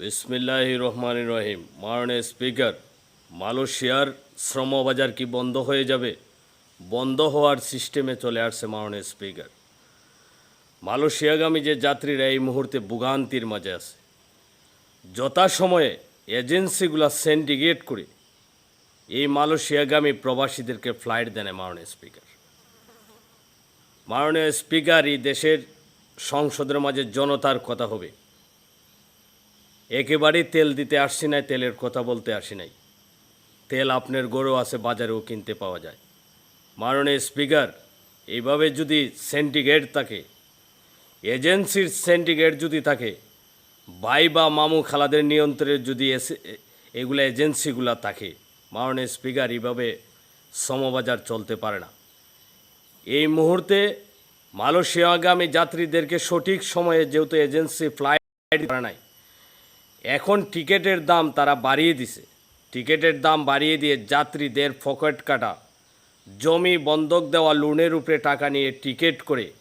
বিসমিল্লাহ রহমান রহিম মাননীয় স্পিকার, মালয়েশিয়ার শ্রমবাজার কি বন্ধ হয়ে যাবে? বন্ধ হওয়ার সিস্টেমে চলে আসছে মাননীয় স্পিকার। মালয়েশিয়াগামী যে যাত্রীরা এই মুহূর্তে ভোগান্তির মাঝে আছে, যথাসময়ে এজেন্সিগুলো সেন্ডিকেট করে এই মালয়েশিয়াগামী প্রবাসীদেরকে ফ্লাইট দেন মাননীয় স্পিকার। মাননীয় স্পিকার এই দেশের সংসদের মাঝে জনতার কথা হবে। একেবারেই তেল দিতে আসছি নাই, তেলের কথা বলতে আসি নাই। তেল আপনার গরু আছে, বাজারেও কিনতে পাওয়া যায়। মাননীয় স্পিকার এইভাবে যদি সেন্টিগ্রেড থাকে, এজেন্সির সেন্টিগ্রেড যদি থাকে, ভাই বা মামু খালাদের নিয়ন্ত্রণে যদি এসে- এগুলো এজেন্সিগুলো থাকে মাননীয় স্পিকার এইভাবে সমবাজার চলতে পারে না। এই মুহূর্তে মালয়েশিয়াগামী যাত্রীদেরকে সঠিক সময়ে যেহেতু এজেন্সি ফ্লাইট করে নাই এখন টিকিটের দাম তারা বাড়িয়ে দিছে। টিকিটের দাম বাড়িয়ে দিয়ে যাত্রীদের পকেট কাটা, জমি বন্ধক দেওয়া, লোনের উপরে টাকা নিয়ে টিকিট করে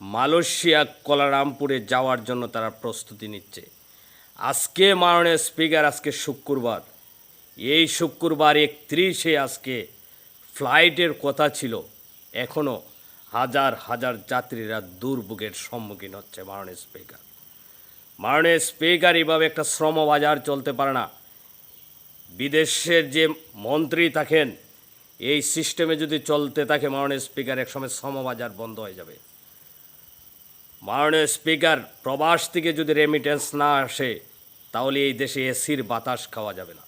মালয়েশিয়া কলারামপুরে যাওয়ার জন্য তারা প্রস্তুতি নিচ্ছে। আজকে মাননীয় স্পিকার, আজকে শুক্রবার। এই শুক্রবার একত্রিশে আজকে ফ্লাইটের কথা ছিল। এখনও হাজার হাজার যাত্রীরা দুর্ভোগের সম্মুখীন হচ্ছে মাননীয় স্পিকার। মাননীয় স্পিকার এইভাবে একটা শ্রম বাজার চলতে পারে না। বিদেশের যে মন্ত্রী থাকেন, এই সিস্টেমে যদি চলতে থাকে মাননীয় স্পিকার একসময় শ্রম বাজার বন্ধ হয়ে যাবে। মাননীয় স্পিকার প্রবাস থেকে যদি রেমিটেন্স না আসে, তাহলে এই দেশে এসির বাতাস খাওয়া যাবে না।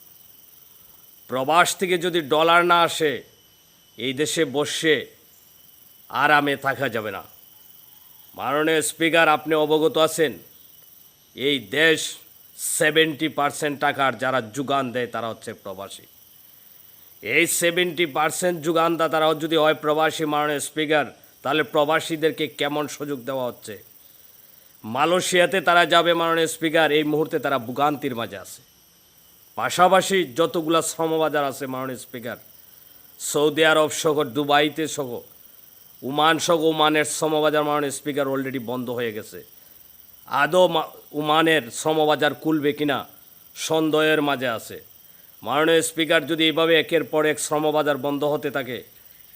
প্রবাস থেকে যদি ডলার না আসে, এই দেশে বসে আরামে থাকা যাবে না। মাননীয় স্পিকার আপনি অবগত আছেন এই দেশ সেভেন্টি পার্সেন্ট টাকার যারা যোগান দেয়, তারা হচ্ছে প্রবাসী। এই সেভেন্টি পার্সেন্ট যোগানদাতারাও যদি হয় প্রবাসী মাননীয় স্পিকার, তাহলে প্রবাসীদেরকে কেমন সুযোগ দেওয়া হচ্ছে? মালয়েশিয়াতে তারা যাবে মাননীয় স্পিকার, এই মুহূর্তে তারা ভোগান্তির মাঝে আছে। পাশাপাশি যতগুলা শ্রমবাজার আছে মাননীয় স্পিকার, সৌদি আরব সহ, দুবাইতে সহ উমান সহ উমানের শ্রমবাজার মাননীয় স্পিকার অলরেডি বন্ধ হয়ে গেছে। আদৌ উমানের শ্রমবাজার খুলবে কিনা সন্দেহের মাঝে আছে। মাননীয় স্পিকার যদি এইভাবে একের পর এক শ্রমবাজার বন্ধ হতে থাকে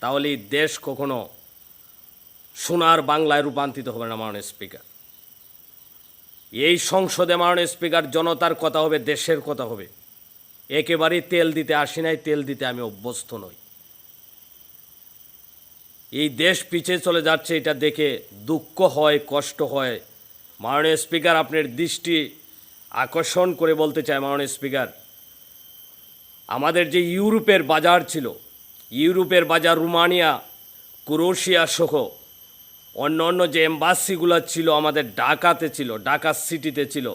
তাহলে দেশ কখনো সোনার বাংলায় রূপান্তরিত হবে না মাননীয় স্পিকার। এই সংসদে মাননীয় স্পিকার জনতার কথা হবে, দেশের কথা হবে। একেবারেই তেল দিতে আসি নাই, তেল দিতে আমি অভ্যস্ত নই। এই দেশ পিছিয়ে চলে যাচ্ছে, এটা দেখে দুঃখ হয়, কষ্ট হয় মাননীয় স্পিকার, আপনার দৃষ্টি আকর্ষণ করে বলতে চাই মাননীয় স্পিকার। আমাদের যে ইউরোপের বাজার ছিল, ইউরোপের বাজার রুমানিয়া, ক্রোশিয়া সহ অন্য অন্য যে এম্বাসিগুলো ছিল, আমাদের ঢাকাতে ছিল, ঢাকা সিটিতে ছিল,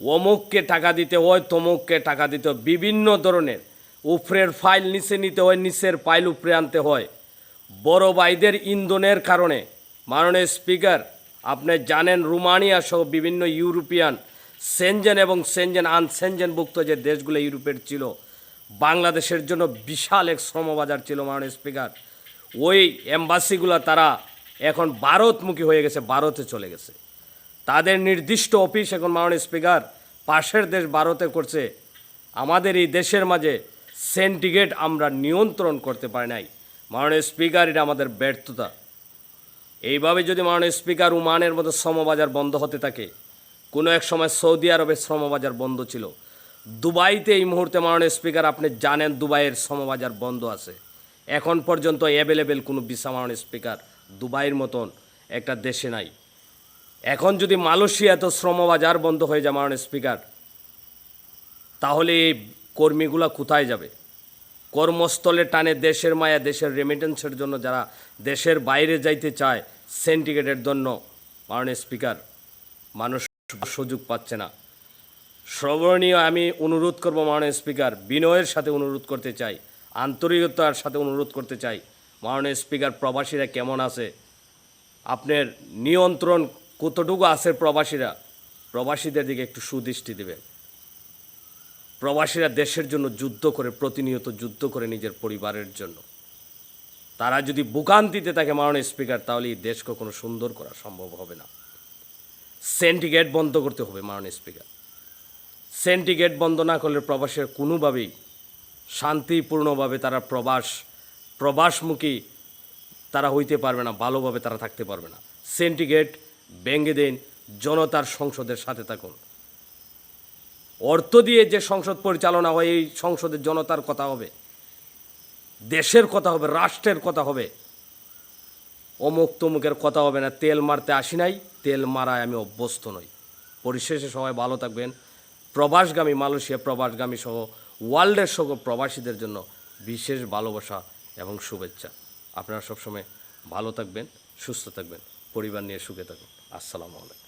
অমুককে টাকা দিতে হয়, তমুককে টাকা দিতে হয়। বিভিন্ন ধরনের উপরের ফাইল নিচে নিতে হয়, নিচের ফাইল উপরে আনতে হয়। বড় ভাইদের ইন্ধনের কারণে মাননীয় স্পিকার আপনি জানেন রুমানিয়া সহ বিভিন্ন ইউরোপিয়ান সেনজেন এবং সেনজেন আনসেনজেনভুক্ত যে দেশগুলো ইউরোপের ছিল, বাংলাদেশের জন্য বিশাল এক শ্রমবাজার ছিল মাননীয় স্পিকার। ওই এম্বাসিগুলো তারা এখন ভারতমুখী হয়ে গেছে, ভারতে চলে গেছে। তাদের নির্দিষ্ট অফিস এখন মাননীয় স্পিকার পাশের দেশ ভারতে করছে। আমাদের এই দেশের মাঝে সেন্টিগেট আমরা নিয়ন্ত্রণ করতে পারি নাই। মাননীয় স্পিকার, এটা আমাদের ব্যর্থতা। এইভাবে যদি মাননীয় স্পিকার উমানের মতো শ্রমবাজার বন্ধ হতে থাকে, কোনো এক সময় সৌদি আরবের শ্রমবাজার বন্ধ ছিল। দুবাইতে এই মুহূর্তে মাননীয় স্পিকার, আপনি জানেন দুবাইয়ের শ্রমবাজার বন্ধ আছে। এখন পর্যন্ত অ্যাভেলেবেল কোনো ভিসা মাননীয় স্পিকার দুবাইয়ের মতন একটা দেশে নাই। এখন যদি মালয়েশিয়া তো শ্রমবাজার বন্ধ হয়ে যায় মাননীয় স্পিকার, তাহলে এই কর্মীগুলা কোথায় যাবে? কর্মস্থলে টানে দেশের মায়া, দেশের রেমিটেন্সের জন্য যারা দেশের বাইরে যাইতে চায় সেন্টিগ্রেটের জন্য মাননীয় স্পিকার মানুষ সুযোগ পাচ্ছে না। শ্রবণীয় আমি অনুরোধ করব মাননীয় স্পিকার বিনয়ের সাথে অনুরোধ করতে চাই, আন্তরিকতার সাথে অনুরোধ করতে চাই। মাননীয় স্পিকার প্রবাসীরা কেমন আছে? আপনার নিয়ন্ত্রণ কতটুকু আছে প্রবাসীরা? প্রবাসীদের দিকে একটু সুদৃষ্টি দেবেন। প্রবাসীরা দেশের জন্য যুদ্ধ করে, প্রতিনিয়ত যুদ্ধ করে নিজের পরিবারের জন্য। তারা যদি বুকান্তিতে থাকে মাননীয় স্পিকার, তাহলে এই দেশ কখনো সুন্দর করা সম্ভব হবে না। সেন্টিগেট বন্ধ করতে হবে মাননীয় স্পিকার। সেন্টিগেট বন্ধ না করলে প্রবাসের কোনোভাবেই শান্তিপূর্ণভাবে তারা প্রবাস, প্রবাসমুখী তারা হইতে পারবে না, ভালোভাবে তারা থাকতে পারবে না। সেন্টিগেট ভেঙে দিন, জনতার সংসদের সাথে থাকুন। অর্থ দিয়ে যে সংসদ পরিচালনা হয়, এই সংসদের জনতার কথা হবে, দেশের কথা হবে, রাষ্ট্রের কথা হবে। অমুক তমুকের কথা হবে না, তেল মারতে আসি নাই, তেল মারায় আমি অভ্যস্ত নই। পরিশেষে সবাই ভালো থাকবেন। প্রবাসগামী মালয়েশিয়া প্রবাসগামী সহ ওয়ার্ল্ডের সহ প্রবাসীদের জন্য বিশেষ ভালোবাসা এবং শুভেচ্ছা। আপনারা সবসময় ভালো থাকবেন, সুস্থ থাকবেন, পরিবার নিয়ে সুখে থাকুন আসসালামু আলাইকুম।